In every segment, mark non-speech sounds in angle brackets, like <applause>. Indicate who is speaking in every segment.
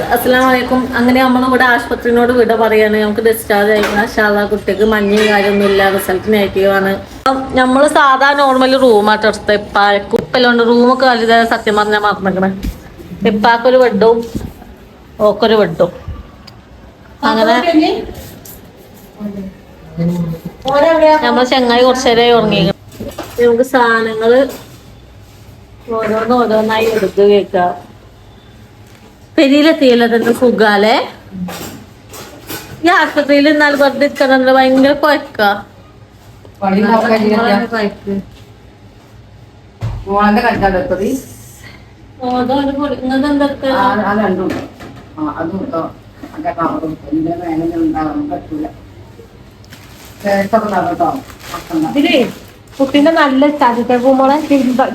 Speaker 1: Guys അങ്ങനെ അങ്ങനെ നമ്മളിവിടെ ആശുപത്രിനോട് വിട പറയാണ്. നമുക്ക് ഡിസ്ചാർജ് ആയിരിക്കണം. ഷാല കുട്ടിക്ക് മഞ്ഞയും കാര്യമൊന്നും ഇല്ല. റിസൾട്ട് നെഗറ്റീവ് ആണ്. നമ്മൾ സാധാ നോർമൽ റൂമായിട്ട് എടുത്തത്. ഇപ്പാക്ക് ഇപ്പല്ലോണ്ട് റൂമൊക്കെ വലുതായ സത്യം പറഞ്ഞാൽ മറന്നിക്കണേ ഇപ്പാക്കൊരു വെഡും ഓക്കൊരു വെഡും അങ്ങനെ നമ്മൾ ചെങ്ങായി കുറച്ചു നേരമായി ഉറങ്ങി നമുക്ക് സാധനങ്ങൾ ഓരോന്ന് ഓരോന്നായി എടുത്ത് കേൾക്കാം. പെരിയിലെത്തിയല്ലോ തന്നെ സുഖാലേ ഈ ആശുപത്രിയിൽ എന്നാൽ വെറുതെ ഇരിക്കണത് ഭയങ്കര കുഴക്ക.
Speaker 2: ഇതിലേ കുട്ടീന്റെ നല്ല ചതിത്തെ പൂമോളെ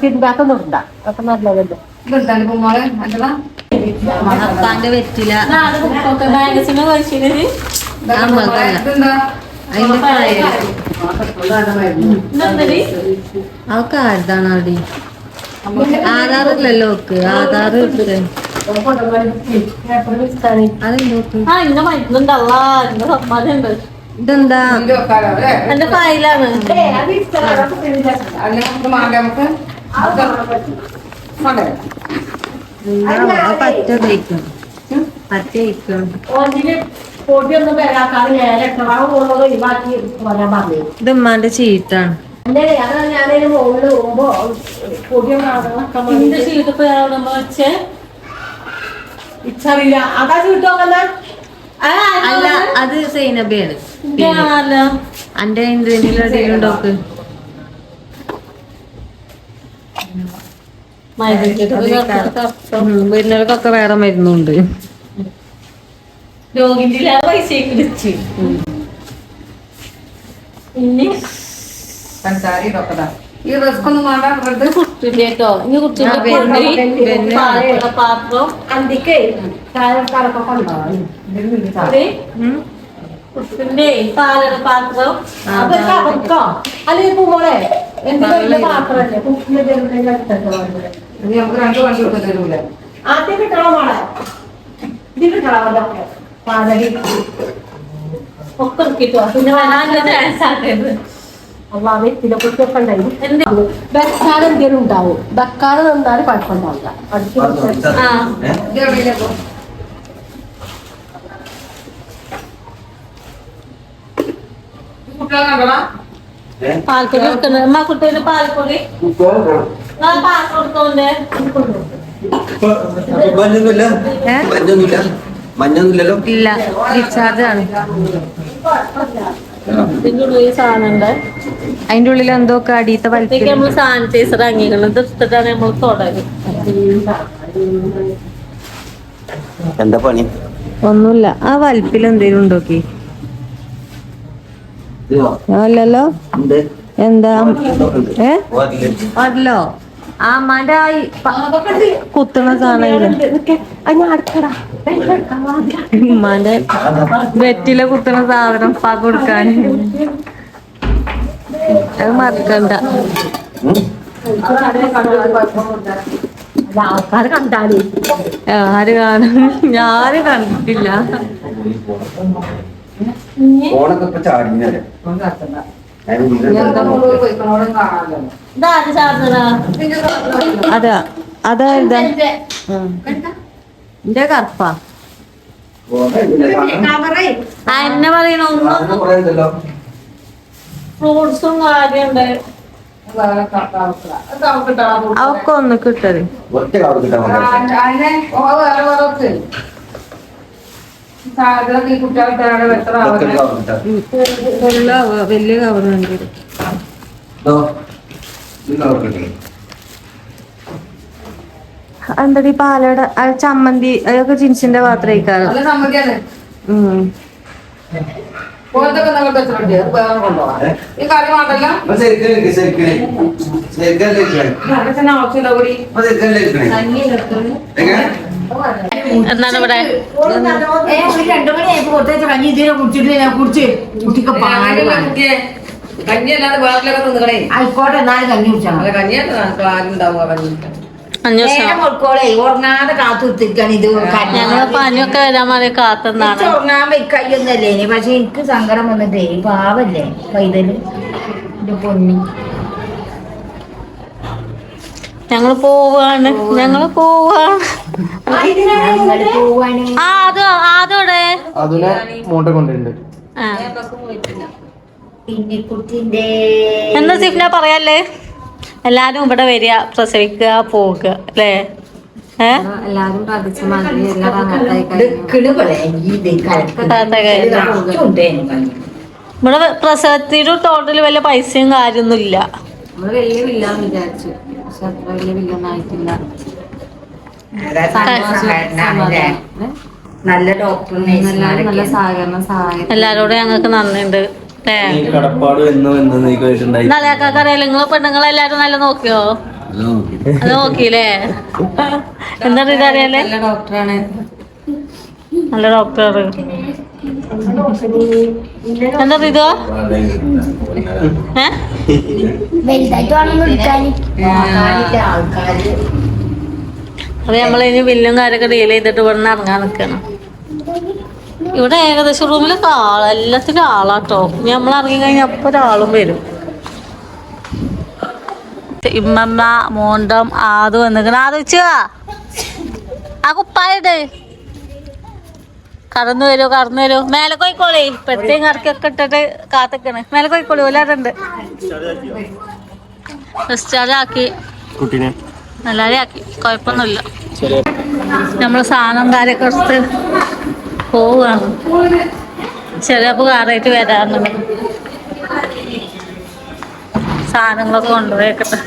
Speaker 2: തിരുമ്പാക്കം നിർത്താം അതൊക്കെ നല്ലതല്ലേ?
Speaker 3: നിർത്താൻ പൂമോളെ? നല്ലതാ?
Speaker 1: മാഗസിന്
Speaker 3: മരുന്ന്.
Speaker 1: ഇതെന്തടി?
Speaker 4: അവക്ക് ആരുതാണ് അവിടെ ആധാറില്ലല്ലോ ഓക്ക് ആധാർ എടുത്ത് അതെന്തോക്ക്
Speaker 1: ആ ഇന്ന മരുന്നുണ്ടല്ല ഇന്ന സമ്മാനുണ്ട്
Speaker 4: ഇതെന്താ?
Speaker 1: എന്റെ ഫയലാണ്.
Speaker 3: നമുക്ക്?
Speaker 4: പറ്റ കഴിക്കും പറ്റ കഴിക്കും ഇത് ഉമ്മാന്റെ ചീട്ടാണ്.
Speaker 2: അല്ലേ? അത് ഇച്ചറിയില്ല.
Speaker 4: അല്ല സൈനബയാണ്.
Speaker 1: അന്റെ
Speaker 4: അന്റെ എന്തിനുണ്ടോക്ക് വരുന്നവർക്കൊക്കെ വേറെ മരുന്നുണ്ട്.
Speaker 1: രോഗിന്റെ പൈസ കിടിച്ച് ഇനി
Speaker 3: പഞ്ചസാര ഇതൊക്കെ ഇതാ. ഈ റിസ്ക് ഒന്നും വേണ്ട വെറുതെ
Speaker 1: കുട്ടില്ലേട്ടോ ഇനി കുട്ടിന്റെ
Speaker 4: ആ,
Speaker 1: പാത്രം.
Speaker 2: അന്തിക്കേ കാലക്കാലൊക്കെ ഉണ്ടാവും
Speaker 1: ഇത് കുട്ടിന്റെ പാലയുടെ പാത്രം.
Speaker 2: അതൊക്കെ അവർക്കോ അല്ലെങ്കിൽ പൂമോളെ എന്തെങ്കിലും പാത്രല്ലേ? കുട്ടിന്റെ
Speaker 3: ഇനി നമുക്ക് രണ്ട് വണ്ടി ഒക്കെ തരൂല?
Speaker 2: ആദ്യം കിട്ടണോ ഇതിന്റെ പാലടി
Speaker 1: ഒക്കെ പിന്നെ വരാനുള്ള ചാൻസ് ആക്കരുത്
Speaker 2: അപ്പൊ കുറിച്ചൊക്കെ
Speaker 1: എന്ത്?
Speaker 2: എന്തെങ്കിലും ഉണ്ടാവും? കുഴപ്പമുണ്ടാവില്ല. അടുത്ത്
Speaker 1: പാൽപ്പൊടി വെക്കുന്നത് അമ്മ പാൽപ്പൊടി
Speaker 5: മഞ്ഞൊന്നുമില്ല. മഞ്ഞൊന്നുമില്ലല്ലോ.
Speaker 4: ഇല്ല റീചാർജ് ആണ്. അതിന്റെ ഉള്ളിൽ എന്തൊക്കെ അടിയത്തെ
Speaker 1: വലത്തേക്ക്
Speaker 4: നമ്മൾ
Speaker 1: നമ്മൾ സാനിറ്റൈസർ അംഗീകരണം തൃപ്തിട്ടാണ് എടുത്തിട്ടാണ് നമ്മൾ തുടങ്ങി
Speaker 5: എന്താ പണി?
Speaker 4: ഒന്നുമില്ല. ആ വലിപ്പിൽ എന്തേലും ഉണ്ടോക്കി അല്ലല്ലോ? എന്താ? ഏ?
Speaker 5: ഓ,
Speaker 4: അതിൽ. ആ അമ്മാന്റെ ആ കുത്തുന്ന സാധനം ഉമ്മാന്റെ വെറ്റില കുത്തുന്ന സാധനം പാ കൊടുക്കാൻ. അത് മറക്കണ്ട.
Speaker 2: ആൾക്കാര് കണ്ടാലേ.
Speaker 4: ആര് കാണും? ഞാൻ കണ്ടിട്ടില്ല.
Speaker 5: ഓണൊക്കെ ഇപ്പൊ ചാടിഞ്ഞല്ലേ
Speaker 4: അതാ. അതാ എന്റെ കറുപ്പാ.
Speaker 1: എന്നെ പറയണ? ഒന്നും. ഫ്രൂട്ട്സും കാര്യമുണ്ട്
Speaker 4: അവക്കൊന്ന് കിട്ടത്
Speaker 5: ഒറ്റ
Speaker 4: വലിയ കവർ വേണ്ടി. എന്താ ഈ പാലട ചമ്മന്തി അതൊക്കെ ജിൻസിന്റെ പാത്രം കഴിക്കാറ്
Speaker 3: നല്ല സമ്മതിയാണ് പോലത്തൊക്കെ നിങ്ങൾക്ക് വെച്ചിട്ടുണ്ട് അത് വേറെ കൊണ്ടുപോകാം.
Speaker 5: ഏ?
Speaker 3: ഈ കറി മാത്രല്ല
Speaker 5: അപ്പൊ ശരിക്കും
Speaker 1: എന്താണ് ഇവിടെ?
Speaker 2: രണ്ടു മണിയായപ്പോ കൊടുത്തേച്ച് കഞ്ഞി കുടിച്ച് കുട്ടിക്ക്
Speaker 3: കഞ്ഞി
Speaker 2: ആയിക്കോട്ടെ എന്നാലും കഞ്ഞി കുടിച്ചാൽ
Speaker 3: ഉറങ്ങാതെ ഇത്
Speaker 1: ഞങ്ങൾ പനിയൊക്കെ വരാൻ മതി കാത്തുന്നാണ്
Speaker 3: ഉറങ്ങാൻ വെക്കയ്യൊന്നല്ലേ പക്ഷെ എനിക്ക് സങ്കടം വന്നിട്ടേ ഈ പാവല്ലേ പൈതൽ എന്റെ പൊന്നി.
Speaker 1: ഞങ്ങൾ പോവാണ്. ഞങ്ങൾ പോവാണ്
Speaker 3: ഞങ്ങൾ പോവാണ്.
Speaker 1: ആ അത് അതോടെ?
Speaker 6: അതിനെ മൂട്ട കൊണ്ടുണ്ട്
Speaker 1: സിഫ്ന പറയല്ലേ? എല്ലാരും ഇവിടെ വരിക പ്രസവിക്കുക പോവുക അല്ലേ?
Speaker 4: എല്ലാരും പ്രാർത്ഥിച്ച മാതിരി.
Speaker 1: ഇവിടെ പ്രസവത്തിന് ടോട്ടൽ വല്ല പൈസയും കാര്യമൊന്നുമില്ല.
Speaker 4: നമ്മൾ വലിയ വില്ലാന്ന് വിചാരിച്ചു. പക്ഷെ അത്ര വലിയ വില്ലൊന്നും
Speaker 3: നല്ല ഡോക്ടർ
Speaker 4: നല്ല സഹകരണം സഹായം
Speaker 1: എല്ലാരോടും ഞങ്ങൾക്ക് നന്ദിയുണ്ട്. നല്ല
Speaker 6: ഈ കടപ്പാട് എന്ന് എന്ന് നീക്കായിട്ടുണ്ടായി
Speaker 1: നാളെയാക്കാക്ക് അറിയാലോ നിങ്ങളെ പെണ്ണുങ്ങളെല്ലാരും നല്ല നോക്കിയോ? അത് നോക്കിയില്ലേ? <laughs> എന്താ ഇതറിയാലേ
Speaker 4: നല്ല ഡോക്ടറാണ്.
Speaker 1: നല്ല ഡോക്ടർ എന്താ ഇതോ അത് നമ്മളിനി ബില്ലും കാര്യമൊക്കെ ഡീൽ ചെയ്തിട്ട് ഇവിടെ നിന്ന് ഇറങ്ങാൻ നിൽക്കണം ഇവിടെ ഏകദേശം റൂമിലൊക്കെ ആൾ എല്ലാത്തിനും ആളാട്ടോ. നമ്മൾ ഇറങ്ങി കഴിഞ്ഞാൽ അപ്പോൾ ഒരാളും വരും. ഇമ്മമ്മ മോണ്ടം ആദ്യം വന്നിക്കണം ആദു ആ കുപ്പായിട്ട് കടന്നു വരൂ കടന്നു വരൂ. മേലെ കോയിക്കോളി പെട്ടയും കറക്കൊക്കെ ഇട്ടിട്ട് കാത്തക്കണ്. മേലെ കോയിക്കോളി ഓലാറുണ്ട് ഡിസ്ചാർജ് ആക്കി
Speaker 6: കുട്ടീനെ.
Speaker 1: ആക്കി. കുഴപ്പമൊന്നുമില്ല.
Speaker 6: നമ്മൾ
Speaker 1: നമ്മൾ സാധനം കാര്യമൊക്കെ എടുത്ത് പോവുകയാണ് ചെറിയപ്പോ കാറായിട്ട് വരാറുണ്ട് സാധനങ്ങളൊക്കെ കൊണ്ടുപോയേക്കട്ടെ.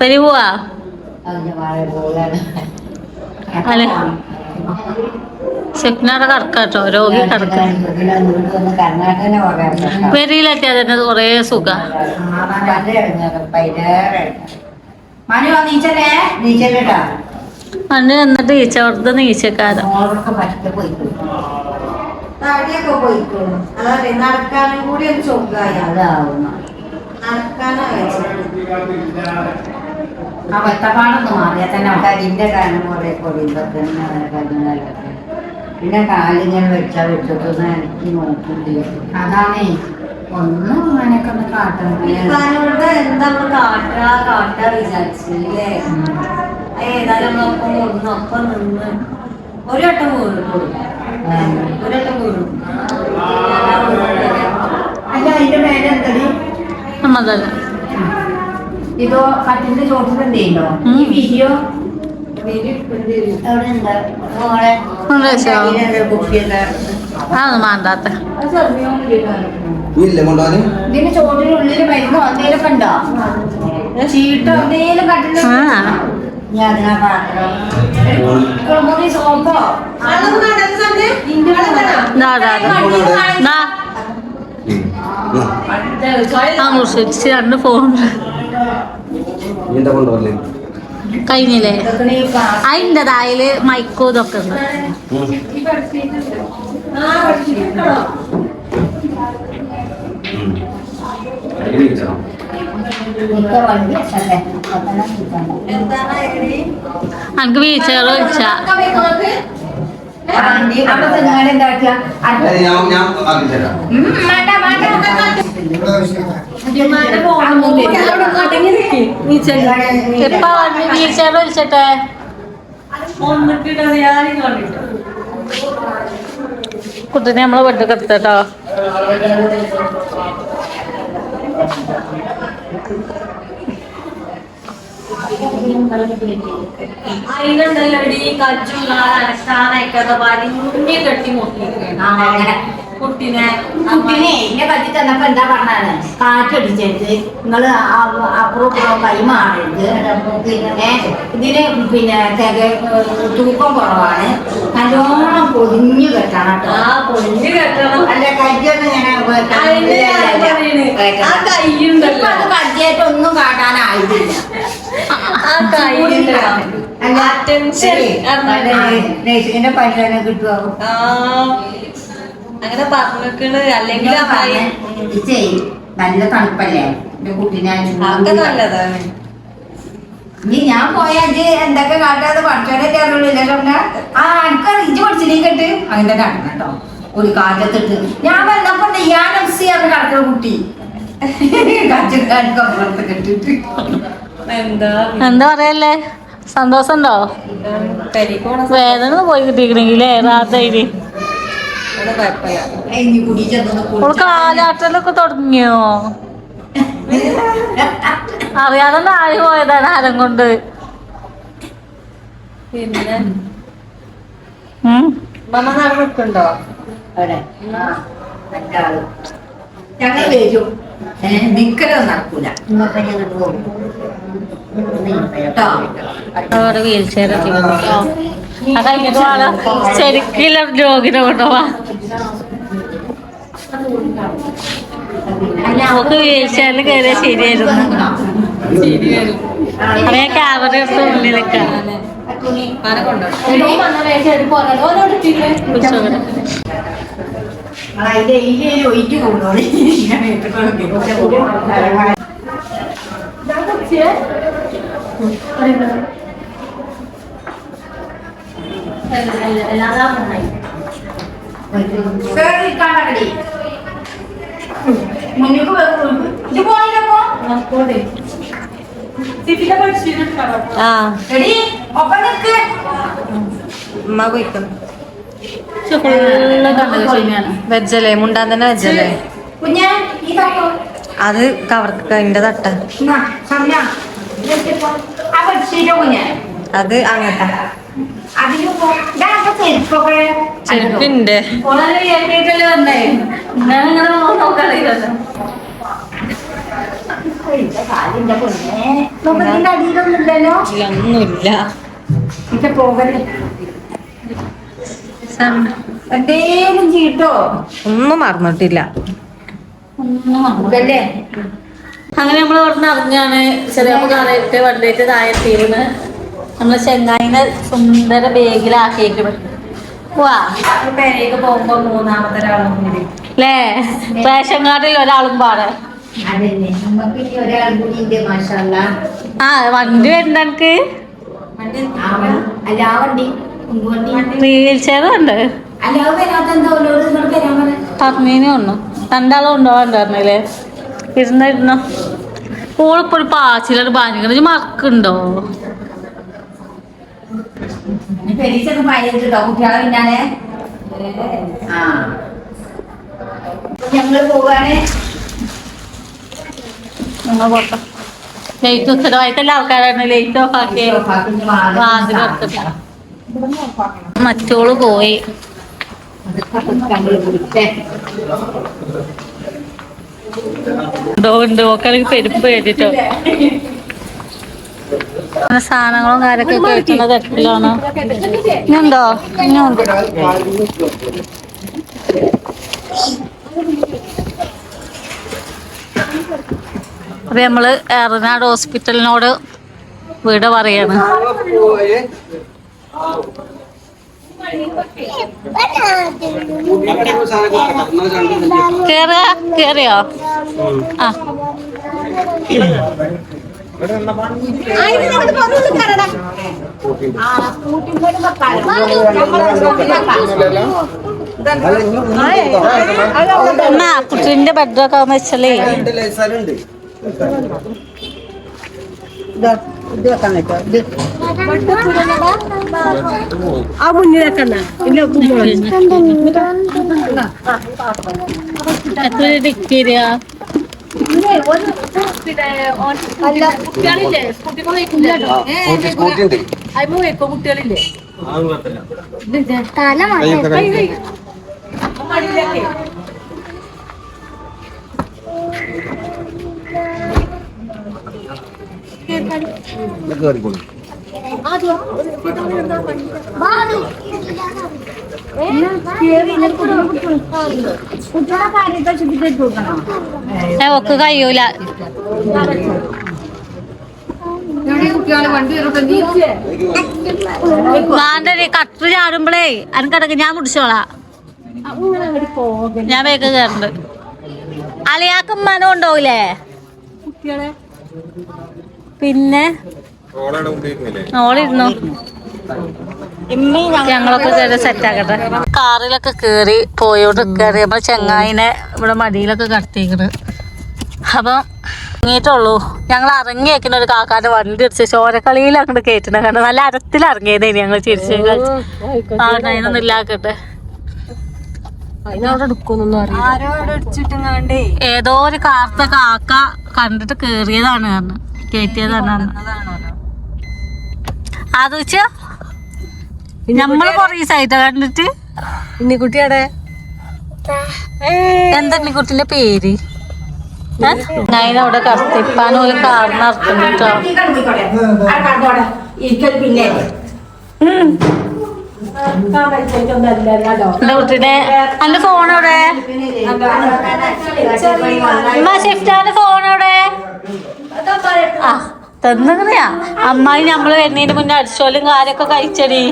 Speaker 1: പെരി പോവാ? അല്ലെ. സെക്നാടെ കറക്കാട്ടോ രോഗി കറക്ക പെരിയിലെത്തിയാ തന്നെ കൊറേ സുഖ. മണ്ണ് എന്നിട്ട് ഈച്ച അവിടുത്തെ നീച്ചക്കാരൻ
Speaker 2: തടിയൊക്കെ പോയിക്കോളും. അതെ നടക്കാനും കൂടി ഒന്ന് ചൊക്കായ നടക്കാനായ
Speaker 3: ആ വെത്തപ്പാടൊന്ന് മാറിയാൽ തന്നെ കരിന്റെ കാരണം കുറെ കൊടിയുമ്പൊക്കെ അങ്ങനെ കരിഞ്ഞാലൊക്കെ പിന്നെ കാലിങ്ങനെ വെച്ചാൽ വെച്ചിട്ടൊന്ന് എനിക്ക് നോക്കില്ല. അതാണേ. ഒന്നും അങ്ങനെയൊക്കെ ഒന്ന് കാട്ടണം
Speaker 4: എന്താ കാട്ടാ കാട്ടാ വിചാരിച്ചില്ലേ? ഏതായാലും നമ്മളൊപ്പം ഒന്ന് ഒപ്പം നിന്ന് ഒരു വട്ടം വീണു ഒരു വട്ടം വീണു.
Speaker 3: അല്ല അതിന്റെ മേലെ എന്തടി?
Speaker 1: നമ്മതല്ല
Speaker 3: ഇതോ കട്ടിന്റെ ചോട്ടിൽ എന്തെയ്യണ്ടോ ഈ വീഡിയോ?
Speaker 1: അതൊന്നും
Speaker 5: കൊണ്ടുപോകാൻ
Speaker 3: ഇതിന്റെ ചോട്ടിനുള്ളിൽ മരുന്നോ എന്തെങ്കിലുമൊക്കെ ഉണ്ടോ? ചീട്ടോ എന്തെങ്കിലും കട്ടിൽ
Speaker 1: ആ.
Speaker 3: സോപ്പോ
Speaker 1: രണ്ട് ഫോൺ
Speaker 5: എന്താ കൊണ്ടുപോകല്ലേ
Speaker 1: കഴിഞ്ഞില്ലേ? അതിന്റെ തായിൽ മൈക്കോ ഇതൊക്കെ ഉണ്ട്. എനിക്ക് വീഴ്ചകൾ വിളിച്ച എപ്പ വിളിച്ചിട്ടെ കുട്ടീനെ നമ്മളെ വീട്ടിൽ എടുത്തട്ടോ
Speaker 4: അതിനുണ്ടല്ലോ ഈ കജ്ജുള്ള അരസ്ഥാനൊക്കെ വലിഞ്ഞു കെട്ടി മുട്ടിയിരിക്കുകയാണ് കുട്ടിനെ.
Speaker 3: കുട്ടിനെ എന്നെ പറ്റി തന്നപ്പോ എന്താ പറഞ്ഞാൽ കാറ്റടിച്ചിട്ട് നിങ്ങൾ അപ്പുറം ഇപ്പുറം കൈ മാറരുത്. പിന്നെ ഇതിന് പിന്നെ തിക തൂക്കം കുറവാണ്. നല്ലോണം പൊതിഞ്ഞു കെട്ടണം കേട്ടോ.
Speaker 4: പൊന്നു കെട്ടണം.
Speaker 3: അല്ല കജ്ജൊന്നും ഇങ്ങനെ
Speaker 4: കയ്യുണ്ടല്ലോ.
Speaker 3: അത് കജ്ജായിട്ടൊന്നും കാട്ടാനായിട്ടില്ല. നേഴ്സിന്റെ പനി തന്നെ കിട്ടുമോ
Speaker 4: അങ്ങനെ പറഞ്ഞിട്ട് അല്ലെങ്കിൽ
Speaker 3: ഇത് നല്ല തണുപ്പല്ലേ? എന്റെ കുട്ടീനെ
Speaker 4: നല്ലതാണ്.
Speaker 3: ഇനി ഞാൻ പോയാൽ എന്തൊക്കെ കാട്ടാതെ പഠിച്ചാലേ അറിയുള്ളൂ ആ അനക്ക് ഇഞ്ചി പഠിച്ചില്ലേ കേട്ട് അങ്ങനെ നടക്കണം കേട്ടോ. ഒരു കാറ്റത്തിട്ട്. ഞാൻ വന്നപ്പോ ഞാൻ എംസി ആണ് കടക്കുന്ന കുട്ടി. <laughs> കാറ്റപ്പുറത്ത് കെട്ടിട്ട്.
Speaker 4: എന്താ?
Speaker 1: എന്താ പറയല്ലേ? സന്തോഷം ഉണ്ടോ വേദന പോയി കിട്ടിയിരിക്കണെങ്കിലേ
Speaker 3: കുടി ചെന്നു
Speaker 1: കാലാട്ടലൊക്കെ തുടങ്ങിയോ? അറിയാതെ നാല് പോയതാണ് ആരം കൊണ്ട്.
Speaker 4: പിന്നെ. മമ്മ
Speaker 3: അവിടെ ഞങ്ങൾ വരും. ഏഹ് നിക്കലൊന്നും നടക്കൂല.
Speaker 1: അവിടെ വീൽ ചെയർ രോഗിനെ കൊണ്ടുപോവാ നമുക്ക് വീൽ ചെയറിൽ കയറിയ ശരിയായിരുന്നു. അതേ ക്യാമറ എടുത്ത്
Speaker 4: ഉള്ളിലേക്കാണ് കൊണ്ടോ?
Speaker 3: അതിന്റെ ഈ ഒഴിറ്റ് പോയില്ലപ്പോ
Speaker 4: ആ
Speaker 3: എടി ഒപ്പം
Speaker 4: വെജല്ലേ മുണ്ടാൻ തന്നെ വെജല്ലേ അത് കവർക്ക് അതിന്റെ തട്ട. അത് അങ്ങട്ടാ. ചെരുപ്പിന്റെ
Speaker 1: വളരെ കേട്ടിട്ടല്ലേ
Speaker 3: എന്തേലും ചീട്ടോ
Speaker 4: ഒന്നും മറന്നിട്ടില്ല.
Speaker 1: അങ്ങനെ നമ്മൾ ഇവിടുന്ന് അറിഞ്ഞാണ് ചെറിയ കാറായിട്ട് വണ്ടിയിട്ട് താഴെ തീർന്ന് നമ്മൾ ചെങ്ങായിനെ സുന്ദര ബേഗിലാക്കിയേക്കണം വാ
Speaker 4: പേരേക്ക് പോകുമ്പോ മൂന്നാമത്തെ ഒരാളും കൂടി.
Speaker 1: അല്ലേ റേഷൻ കാർഡിൽ ഒരാളും പാടെ. ആ വണ്ടി വരുന്ന എനിക്ക്.
Speaker 3: ആ വണ്ടി. ഉന്തുവണ്ടി
Speaker 1: വീൽ ചെയർ ഉണ്ട്
Speaker 3: അല്ല അത് വരാത്ത എന്താ? ഓരോട് ഇങ്ങോട്ട് വരാൻ പറഞ്ഞ
Speaker 1: പറഞ്ഞതിനും ഉണ്ടോ രണ്ടാളും ഉണ്ടാവാൻ പറഞ്ഞില്ലേ ഇരുന്ന ഇരുന്ന ഓളിപ്പോ ഒരു പാച്ചിലൊരു ബാനിക്കണ മറക്കുണ്ടോ?
Speaker 3: പെരീച്ചൊക്കെ പനിച്ചിട്ടോ കുട്ടികളെ ആ. ഞങ്ങൾ പോവാണ്.
Speaker 1: നിങ്ങൾ പോട്ടെ. ലൈറ്റ് ഉത്തരവാദിത്തല്ല ആൾക്കാരാണ് ലൈറ്റ് ഓഫ് ആക്കി വാതിൽ എടുത്തിട്ട് മറ്റോൾ പോയി. ഉണ്ടോ പെരുപ്പ് കേട്ടിട്ടോ. സാധനങ്ങളും കാര്യമൊക്കെ കേൾക്കുന്ന തെറ്റിലാണ് ഇനിയുണ്ടോ? ഇനിയുണ്ട്. അപ്പൊ നമ്മൾ എറനാട് ഹോസ്പിറ്റലിനോട് വീട് പറയാണ്. കേറിയ? കേറിയോ ആ. എന്നാ ബെഡ്റൂമൊക്കെ ആവുമ്പോ വെച്ചാലേ.
Speaker 2: ആ മുന്നിലേക്കണ്ട ഇല്ല
Speaker 1: എത്ര ഡിഗ്രിയാ
Speaker 5: സ്കൂട്ടി ഉണ്ട്
Speaker 2: കുട്ടികളില്ലേ?
Speaker 5: കയറിക്കോളൂ
Speaker 1: ഒക്കെ കഴിയൂല. വേണ്ട കട്ടറ് ചാടുമ്പളേ അനക്കടക്ക് ഞാൻ മുടിച്ചോളാം ഞാൻ വേഗം കയറുന്നുണ്ട് അളിയാക്കും മനം ഉണ്ടാവൂലേ?
Speaker 2: കുട്ടികളെ
Speaker 1: പിന്നെ? ഓളിരുന്നു? ഞങ്ങളൊക്കെ കയറി സെറ്റ് ആക്കട്ടെ കാറിലൊക്കെ കേറി പോയോട്ട് കയറി അപ്പൊ ചെങ്ങായിനെ ഇവിടെ മടിയിലൊക്കെ കടത്തിക്കണ് അപ്പം ഇറങ്ങിയിട്ടുള്ളൂ. ഞങ്ങൾ ഇറങ്ങി വെക്കുന്ന ഒരു കാക്കാന്റെ വണ്ടി അടിച്ച് ചോരക്കളിയിൽ അങ്ങോട്ട് കാരണം കണ്ട്. നല്ല അരത്തിൽ ഇറങ്ങിയതേ ഞങ്ങൾ ചിരിച്ച് ആ അതിനൊന്നും ഇല്ലാക്കട്ടെ. ഏതോ ഒരു കാർത്ത കാക്ക കണ്ടിട്ട് കേറിയതാണ് പറഞ്ഞു. കയറ്റിയതാണ് പറഞ്ഞു
Speaker 4: അതാണല്ലോ
Speaker 1: അത് വെച്ചാ നമ്മൾ കൊറേ സൈറ്റ് കണ്ടിട്ട്.
Speaker 2: ഇന്നിക്കുട്ടിയുടെ
Speaker 1: എന്താ ഉണ്ണിക്കുട്ടിന്റെ പേര്? അതിനവിടെ കത്തിപ്പാൻ ഒരു
Speaker 3: ഇരിക്കൽ പിന്നെ
Speaker 1: എന്റെ കുട്ടീനെ എന്റെ ഫോൺ ഷിഫ്റ്റാന്റെ ഫോൺ ആ തന്നിങ്ങനെയാ? അമ്മായി നമ്മൾ വരുന്നതിന് മുന്നേ അടിച്ചോലും കാര്യൊക്കെ കഴിച്ചടി.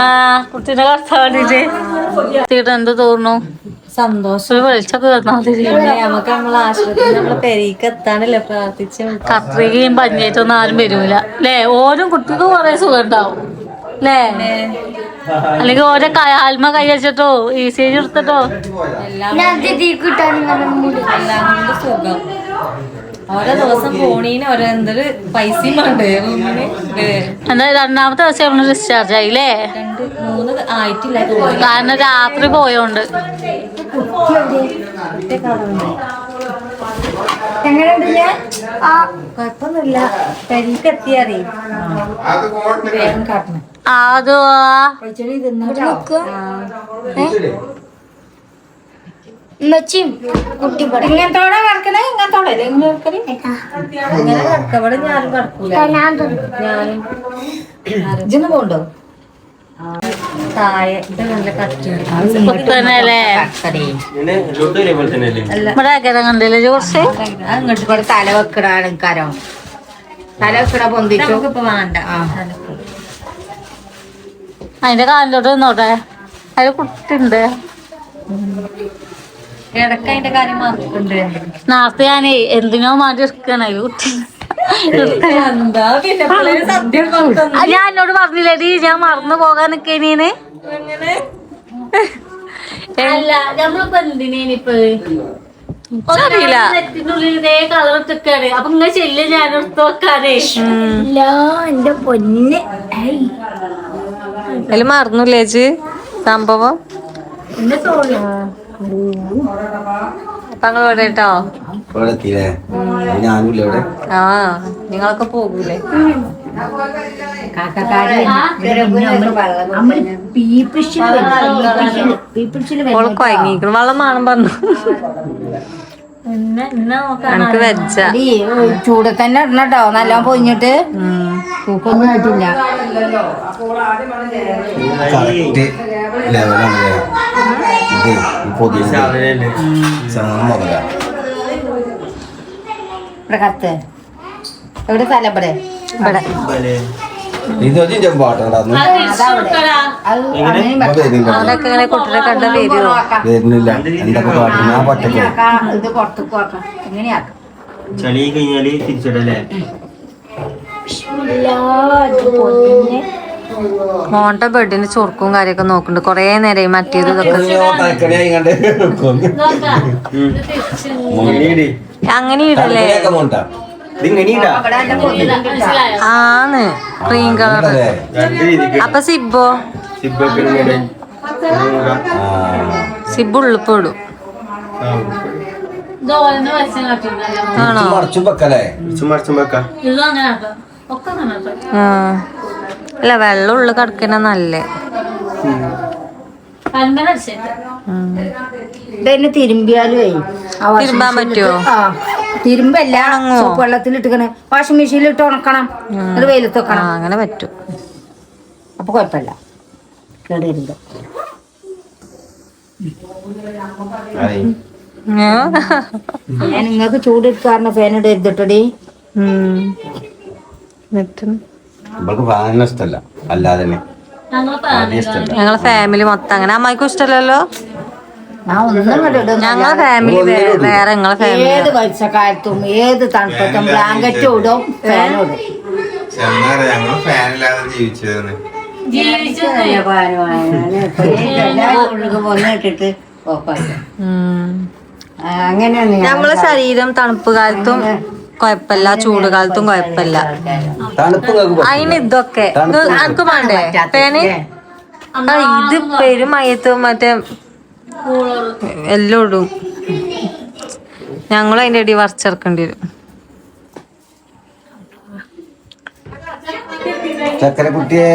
Speaker 1: ആ കുട്ടീനെ കടത്താൻ വേണ്ടിട്ട്. കുട്ടിയുടെ എന്ത് തോന്നുന്നു?
Speaker 4: സന്തോഷം.
Speaker 1: വെളിച്ചൊക്കെ
Speaker 4: നമുക്ക് നമ്മളെ ആശുപത്രി നമ്മളെ പെരീക്ക് എത്താനല്ലേ പ്രാർത്ഥിച്ചു
Speaker 1: കത്രികയും പഞ്ഞേറ്റൊന്നും ആരും വരൂല. അല്ലേ ഓരോ കുട്ടിക്കും കുറെ സുഖം ഉണ്ടാവും അല്ലേ അല്ലെങ്കിൽ ഓരോ ആത്മ കൈ വെച്ചിട്ടോ ഈ സി എടുത്തിട്ടോ.
Speaker 4: എല്ലാം സുഖം. ഓരോ ദിവസം പോണീന് ഓരോ എന്തൊരു പൈസയും വേണ്ടേ?
Speaker 1: എന്നാ രണ്ടാമത്തെ ദിവസം നമ്മൾ ഡിസ്ചാർജ് ആയില്ലേ?
Speaker 4: രണ്ട് മൂന്ന് ആയിട്ടില്ല
Speaker 1: കാരണം രാത്രി പോയോണ്ട്.
Speaker 4: ആ പെരീക്ക് വേഗം കാട്ടണം.
Speaker 1: അതോ
Speaker 3: ഇങ്ങനത്തോടെ കിടക്കണേ ഇങ്ങനത്തോടെ. ഇങ്ങനെ കിടക്കണേ
Speaker 4: ഇങ്ങനെ കിടക്ക. ഇവിടെ ഞാനും കിടക്കൂല. ഞാനും
Speaker 3: ഇജ്ജൊന്ന് പോണ്ടോ?
Speaker 4: താഴെ ഇത് നല്ല കട്ടി അങ്ങോട്ട്
Speaker 3: തല വെക്കടാണ് കരോ തല വെക്കട പൊന്തിച്ചു?
Speaker 4: വേണ്ട.
Speaker 1: അതിന്റെ കാലിലോട്ട് നിന്നോട്ടെ. അതിൽ കുട്ടിണ്ട്
Speaker 4: ഇടയ്ക്ക് അതിന്റെ കാര്യം മറക്കുന്നുണ്ട്
Speaker 1: നേരത്തെ ഞാനേ എന്തിനോ മാറ്റി എടുക്കണ ഞാൻ എന്നോട് പറഞ്ഞില്ലേടി ഞാൻ മറന്നു പോകാൻ നിക്കേനീന് അല്ല നമ്മളിപ്പോ എന്തിനേനിപ്പോ അറിയില്ല നെറ്റിനുള്ളിൽ ഇതേ കളർ ഇട്ടൊക്കെയാണ് അപ്പൊ ഇങ്ങനെ ചെല്ല് ഞാൻ എടുത്ത് വെക്കാനേ.
Speaker 3: എന്റെ പൊന്ന്.
Speaker 2: അതിൽ മറന്നില്ലേ ചേച്ചി? സംഭവം? ഞങ്ങൾ ഇവിടെ? കേട്ടോ ആ നിങ്ങളൊക്കെ പോകൂലേ? വെള്ളം വേണം പറഞ്ഞു എനിക്ക് വെച്ച
Speaker 3: ചൂട് തന്നെ ഇടണം കേട്ടോ. നല്ലോണം പൊഞ്ഞിട്ട് തൂക്കൊന്നും ആയിട്ടില്ല.
Speaker 5: ലെവലാണ് ഇത് ഈ പൊതിയ സാധനം മുതല
Speaker 3: എവിടെ സ്ഥലം ഇവിടെ.
Speaker 2: ഇവിടെ.
Speaker 5: ഇത് ഒരു ഇഞ്ചം പാട്ടുണ്ടായിരുന്നു
Speaker 3: അത് അങ്ങനെയും
Speaker 5: ഇപ്പൊ വരുന്നില്ല. എന്തൊക്കെ പാട്ട്? ഞാൻ
Speaker 3: പുറത്തേക്ക്
Speaker 6: ചളി കഴിഞ്ഞാൽ തിരിച്ചിടല്ലേ?
Speaker 2: മോന്റെ ബെഡിന് ചൊറുക്കും കാര്യമൊക്കെ നോക്കുന്നുണ്ട് കൊറേ നേരം മറ്റേത് അങ്ങനെ ഇടല്ലേ?
Speaker 5: മോണ്ട?
Speaker 2: ആന്ന്. ക്രീം കളർ അപ്പൊ സിബോ സിബ് ഉള്ളിപ്പോടും ആണോ?
Speaker 5: മറച്ചും വെക്കല്ലേ?
Speaker 6: മറിച്ചും വെക്കാം.
Speaker 2: ആ. അല്ല വെള്ളം ഉള്ളു കിടക്കണ നല്ലേ.
Speaker 3: ഇതന്നെ തിരുമ്പിയാലേ
Speaker 2: തിരുമ്പാൻ പറ്റുവോ?
Speaker 3: തിരുമ്പല്ല. സോപ്പ് വെള്ളത്തിൽ ഇട്ടിക്കണേ. വാഷിംഗ് മെഷീനിൽ ഇട്ട് ഉണക്കണം. അത് വെയിലത്ത് വെക്കണം.
Speaker 2: അങ്ങനെ പറ്റും.
Speaker 3: അപ്പൊ കുഴപ്പമില്ല കേടരുത്
Speaker 2: ആ.
Speaker 3: ഞാൻ നിങ്ങൾക്ക് ചൂടെടുക്കാറിന് ഫാൻ ഇടരുതിട്ടടി
Speaker 5: ഇവൾക്ക് ഫാനിന് അല്ലാതെ
Speaker 2: ഞങ്ങളെ ഫാമിലി മൊത്തം അങ്ങനെ. അമ്മായിക്കും ഇഷ്ടമല്ലല്ലോ?
Speaker 4: ഞങ്ങളെ ഫാമിലി വേറെ ഞങ്ങളെ ഫാമിലി
Speaker 3: ഏത് മത്സ്യക്കാലത്തും ഏത് തണുപ്പത്തും ബ്ലാങ്കറ്റ് ഇടും ഫാനും ഇടും.
Speaker 7: ഫാനില്ലാതെ
Speaker 4: നമ്മളെ ശരീരം തണുപ്പ് കാലത്തും കൊഴപ്പല്ല ചൂട് കാലത്തും കൊഴപ്പല്ല
Speaker 5: തണുപ്പ് നിങ്ങൾക്ക്
Speaker 4: അതിന് ഇതൊക്കെ. ഇത് അനക്ക് വേണ്ടേ? പേന്? ആ, ഇത് പെരുമയത്ത് മറ്റേ എല്ലാം ഇടും. ഞങ്ങളും അതിന്റെ അടി വറച്ചിറക്കേണ്ടി വരും.
Speaker 5: ചക്കര കുട്ടിയെ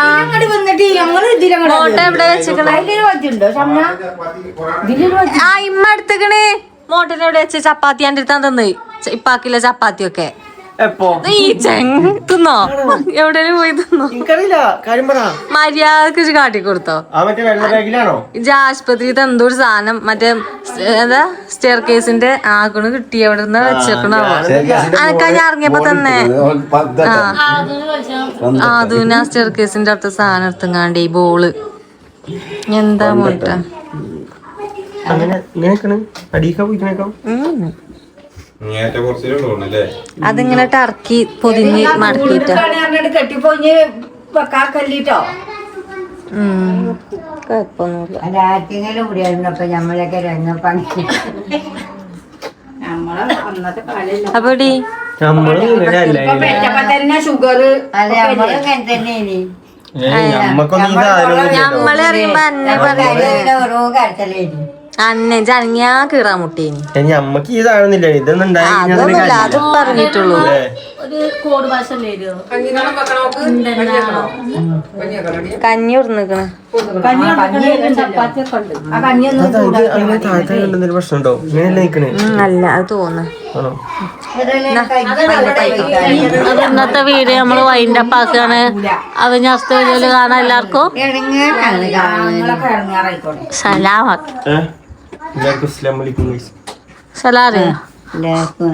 Speaker 3: അങ്ങോട്ട് വന്നിട്ട് ഞങ്ങൾ ഇതിലങ്ങോട്ട്
Speaker 4: മോട്ട എവിടെ വെച്ചിക്കണേ
Speaker 3: വച്ചുണ്ടോ
Speaker 4: ആ ഇമ്മ എടുത്തേക്കണേ. മോട്ടനോട് വെച്ച് ചപ്പാത്തി എന്റെ അടുത്താൻ തന്ന്? ഇപ്പാക്കില്ല ചപ്പാത്തി ഒക്കെ
Speaker 6: എപ്പോ?
Speaker 4: ഈ ചെങ് തിന്നോ? എവിടെയും പോയി തിന്നോ? മര്യാദയ്ക്ക് കാട്ടി കൊടുത്തോ? ഇജ്ജ് ആശുപത്രിയിൽ എന്തോ ഒരു സാധനം. മറ്റേ എന്താ? സ്റ്റെയർ കേസിന്റെ ആക്കണ് കിട്ടി. എവിടെ നിന്ന് വെച്ചേക്കണോ അനക്കാ ഞാൻ ഇറങ്ങിയപ്പോ തന്നെ. ആ. അതുന സ്റ്റെയർ കേസിന്റെ അടുത്ത സാധനം എടുത്തും ഈ ബോൾ. എന്താ മോട്ട
Speaker 6: അങ്ങനെ ഇങ്ങനെയൊക്കെയാണ് അടിയൊക്കെ പോയിക്കണേക്കോ?
Speaker 4: അതിങ്ങനെ ടർക്കി പൊതിഞ്ഞ് മടക്കിട്ടോ
Speaker 3: ഞമ്മളെ വെക്കാക്കല്ലിട്ടോ
Speaker 4: കുഴപ്പമൊന്നുമില്ല.
Speaker 3: ആറ്റിങ്ങലും നമ്മളൊക്കെ രംഗപ്പണി
Speaker 4: അപ്പൊ
Speaker 3: ഷുഗർ അതെ തന്നെ
Speaker 4: അന്നെ പറയാ
Speaker 3: ഓരോ കാര്യത്തിലേനി
Speaker 4: അന്നെ കീറാ
Speaker 6: ഇനി ഈ ഇതൊന്നും
Speaker 4: അതൊന്നുമില്ല അത്. പറഞ്ഞിട്ടുള്ളൂ
Speaker 6: അല്ലേ?
Speaker 4: കഞ്ഞി ഉടന്നിക്കണ്.
Speaker 3: ആ കഞ്ഞിയൊന്നും
Speaker 6: അതാ ഇത് അങ്ങനെ താഴത്തെ എന്തെങ്കിലും പ്രശ്നം ഉണ്ടോ ഇങ്ങനെയല്ലേ നിക്കണേ.
Speaker 4: അല്ല അത് തോന്നുന്നു
Speaker 6: ആണോ?
Speaker 4: അത് ഇന്നത്തെ വീഡിയോ നമ്മൾ വൈൻഡ് അപ്പ് ആക്കാണ് അത് ഞാൻ അടുത്ത വീഡിയോയിൽ കാണാം എല്ലാവർക്കും സലാമാക്കി
Speaker 6: ഏഹ് എല്ലാവർക്കും അസ്സലാമു അലൈക്കും ഗൈസ്.
Speaker 4: സലാറിയോ
Speaker 3: എല്ലാവർക്കും